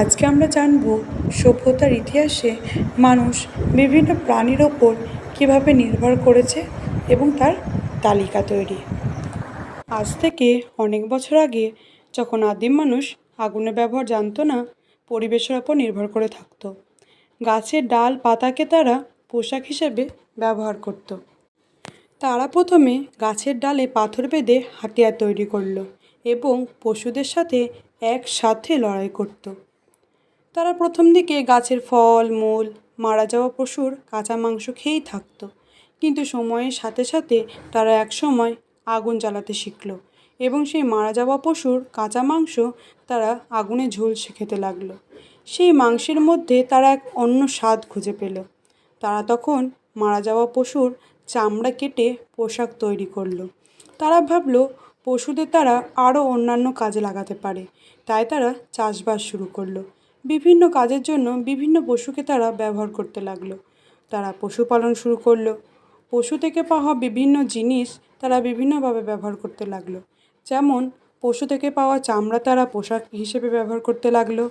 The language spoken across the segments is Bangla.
আজকে আমরা জানব সভ্যতার ইতিহাসে মানুষ বিভিন্ন প্রাণীর ওপর কীভাবে নির্ভর করেছে এবং তার তালিকা তৈরি। আজ থেকে অনেক বছর আগে যখন আদিম মানুষ আগুনের ব্যবহার জানতো না, পরিবেশের ওপর নির্ভর করে থাকতো। গাছের ডাল, পাতাকে তারা পোশাক হিসেবে ব্যবহার করত। তারা প্রথমে গাছের ডালে পাথর বেঁধে হাতিয়ার তৈরি করল এবং পশুদের সাথে একসাথে লড়াই করত। তারা প্রথম দিকে গাছের ফল, মূল, মারা যাওয়া পশুর কাঁচা মাংস খেয়েই থাকতো। কিন্তু সময়ের সাথে সাথে তারা এক সময় আগুন জ্বালাতে শিখল এবং সেই মারা যাওয়া পশুর কাঁচা মাংস তারা আগুনে ঝলসে খেতে লাগল। সেই মাংসের মধ্যে তারা এক অন্য স্বাদ খুঁজে পেল। তারা তখন মারা যাওয়া পশুর চামড়া কেটে পোশাক তৈরি করল। তারা ভাবলো, পশুদের তারা আরও অন্যান্য কাজে লাগাতে পারে। তাই তারা চাষবাস শুরু করল। বিভিন্ন কাজের জন্য বিভিন্ন পশুকে তারা ব্যবহার করতে লাগল। তারা পশুপালন শুরু করল। পশু থেকে পাওয়া বিভিন্ন জিনিস তারা বিভিন্নভাবে ব্যবহার করতে লাগল। যেমন, পশু থেকে পাওয়া চামড়া তারা পোশাক হিসেবে ব্যবহার করতে লাগল।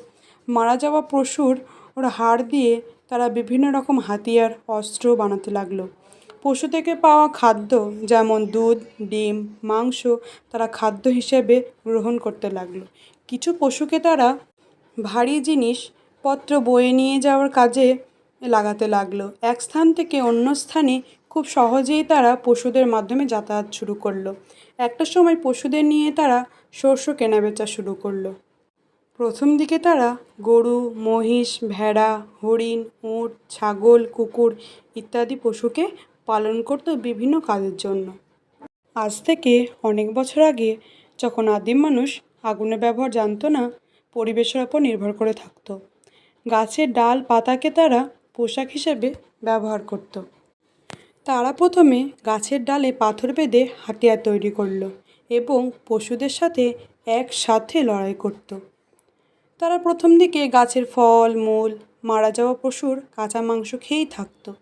মারা যাওয়া পশুর ওর হাড় দিয়ে তারা বিভিন্ন রকম হাতিয়ার, অস্ত্র বানাতে লাগল। পশু থেকে পাওয়া খাদ্য যেমন দুধ, ডিম, মাংস তারা খাদ্য হিসেবে গ্রহণ করতে লাগল। কিছু পশুকে তারা ভারী জিনিসপত্র বয়ে নিয়ে যাওয়ার কাজে লাগাতে লাগল। এক স্থান থেকে অন্য স্থানে খুব সহজেই তারা পশুদের মাধ্যমে যাতায়াত শুরু করল। একটা সময় পশুদের নিয়ে তারা শস্য কেনাবেচা শুরু করল। প্রথম দিকে তারা গরু, মহিষ, ভেড়া, হরিণ, উট, ছাগল, কুকুর ইত্যাদি পশুকে পালন করতো বিভিন্ন কাজের জন্য। আজ থেকে অনেক বছর আগে যখন আদিম মানুষ আগুনের ব্যবহার জানতো না পরিবেশের ওপর নির্ভর করে থাকতো। গাছের ডাল, পাতাকে তারা পোশাক হিসেবে ব্যবহার করত। তারা প্রথমে গাছের ডালে পাথর বেঁধে হাতিয়ার তৈরি করল এবং পশুদের সাথে একসাথে লড়াই করত। তারা প্রথম দিকে গাছের ফল, মূল, মারা যাওয়া পশুর কাঁচা মাংস খেয়েই থাকতো।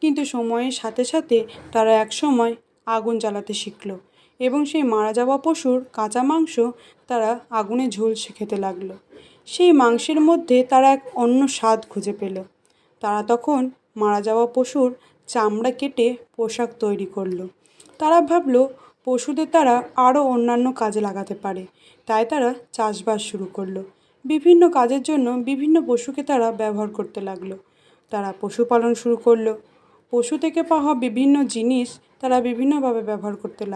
কিন্তু সময়ের সাথে সাথে তারা একসময় আগুন জ্বালাতে শিখলো এবং সেই মারা যাওয়া পশুর কাঁচা মাংস তারা আগুনে ঝলসে খেতে লাগল। সেই মাংসের মধ্যে তারা এক অন্য স্বাদ খুঁজে পেল। তারা তখন মারা যাওয়া পশুর চামড়া কেটে পোশাক তৈরি করল। তারা ভাবলো, পশুদের তারা আরও অন্যান্য কাজে লাগাতে পারে। তাই তারা চাষবাস শুরু করল। বিভিন্ন কাজের জন্য বিভিন্ন পশুকে তারা ব্যবহার করতে লাগল। তারা পশুপালন শুরু করল। পশু থেকে পাওয়া বিভিন্ন জিনিস তারা বিভিন্নভাবে ব্যবহার করতে লাগল।